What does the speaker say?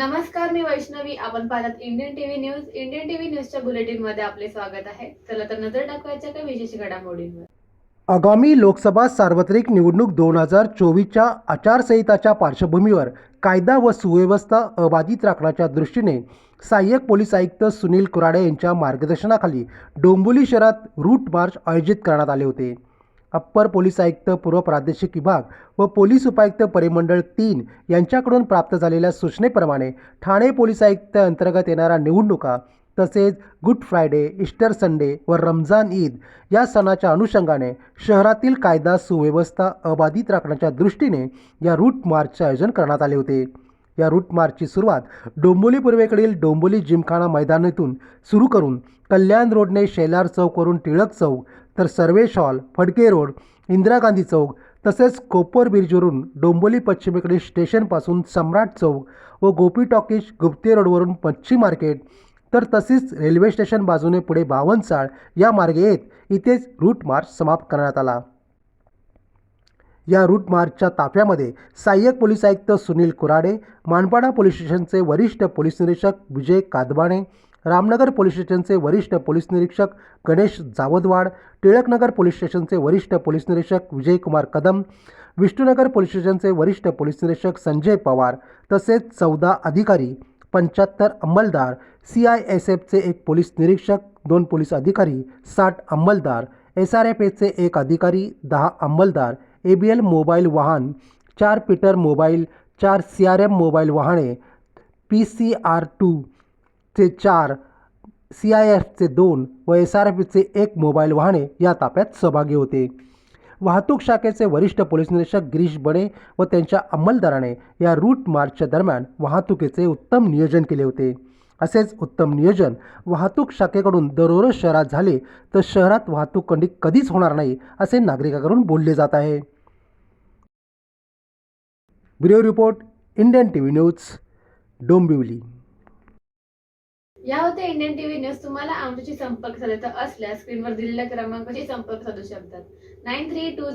नमस्कार मी वैष्णवी. आपण पाहतात Indian TV news Indian TV न्यूजच्या बुलेटिनमध्ये आपले स्वागत आहे. चला तर नजर टाकवायच्या काही विशेष घडामोडींवर. आगामी लोकसभा सार्वत्रिक निवडणूक दोन हजार चोवीसच्या आचारसंहिताच्या पार्श्वभूमीवर कायदा व सुव्यवस्था अबाधित राखण्याच्या दृष्टीने सहाय्यक पोलीस आयुक्त सुनील कुराडे यांच्या मार्गदर्शनाखाली डोंबिवली शहरात रूट मार्च आयोजित करण्यात आले होते. अप्पर पोलीस आयुक्त पूर्व प्रादेशिक विभाग व पोलीस उपायुक्त परिमंडळ तीन यांच्याकडून प्राप्त झालेल्या सूचनेप्रमाणे ठाणे पोलीस आयुक्त अंतर्गत येणाऱ्या निवडणुका तसेच गुड फ्रायडे इस्टर संडे व रमजान ईद या सणाच्या अनुषंगाने शहरातील कायदा सुव्यवस्था अबाधित राखण्याच्या दृष्टीने या रूट मार्चचे आयोजन करण्यात आले होते. या रूट मार्चची सुरुवात डोंबोली पूर्वेकडील डोंबोली जिमखाना मैदानातून सुरू करून कल्याण रोडने शेलार चौकवरून टिळक चौक तर सर्वेश हॉल फडके रोड इंदिरा गांधी चौक तसेच कोपर ब्रिजवरून डोंबोली पश्चिमेकडील स्टेशनपासून सम्राट चौक व गोपी टॉकीज गुप्ते रोडवरून मच्छी मार्केट तर तसेच रेल्वे स्टेशन बाजूने पुढे बावनचाळ या मार्गे येत इथेच रूट मार्च समाप्त करण्यात आला. या रूट मार्चच्या ताफ्यामध्ये सहाय्यक पोलीस आयुक्त सुनील कुराडे मानपाडा पोलीस स्टेशनचे वरिष्ठ पोलीस निरीक्षक विजय कादबाणे रामनगर पोलीस स्टेशनचे वरिष्ठ पोलीस निरीक्षक गणेश जावदवाड टिळकनगर पोलीस स्टेशनचे वरिष्ठ पोलीस निरीक्षक विजयकुमार कदम विष्णुनगर पोलीस स्टेशनचे वरिष्ठ पोलीस निरीक्षक संजय पवार तसेच चौदा अधिकारी पंच्याहत्तर अंमलदार सी आय एस एफचे एक पोलीस निरीक्षक दोन पोलीस अधिकारी साठ अंमलदार एस आर एफ एचे एक अधिकारी दहा अंमलदार ए बी एल मोबाईल वाहन चार पीटर मोबाईल चार सी आर एम मोबाईल वाहने पी सी आर टू चे चार सी आय एफचे दोन व एस आर एफचे एक मोबाईल वाहने या ताफ्यात सहभागी होते. वाहतूक शाखेचे वरिष्ठ पोलीस निरीक्षक गिरीश बडे व त्यांच्या अंमलदाराने या रूट मार्चच्या दरम्यान वाहतुकीचे उत्तम नियोजन केले होते. असेच उत्तम नियोजन वाहतूक शाखेकडून दररोज शहरात झाले तर शहरात वाहतूक कंडी कधीच होणार नाही असे नागरिकांकडून बोलले जात आहे. Bureau report Indian T V news Dombivli. या होत्या इंडियन टीव्ही न्यूज. तुम्हाला आमच्याशी संपर्क साधायचा असल्यास स्क्रीनवर दिलेल्या क्रमांकाशी संपर्क साधू शकतात. Nine three to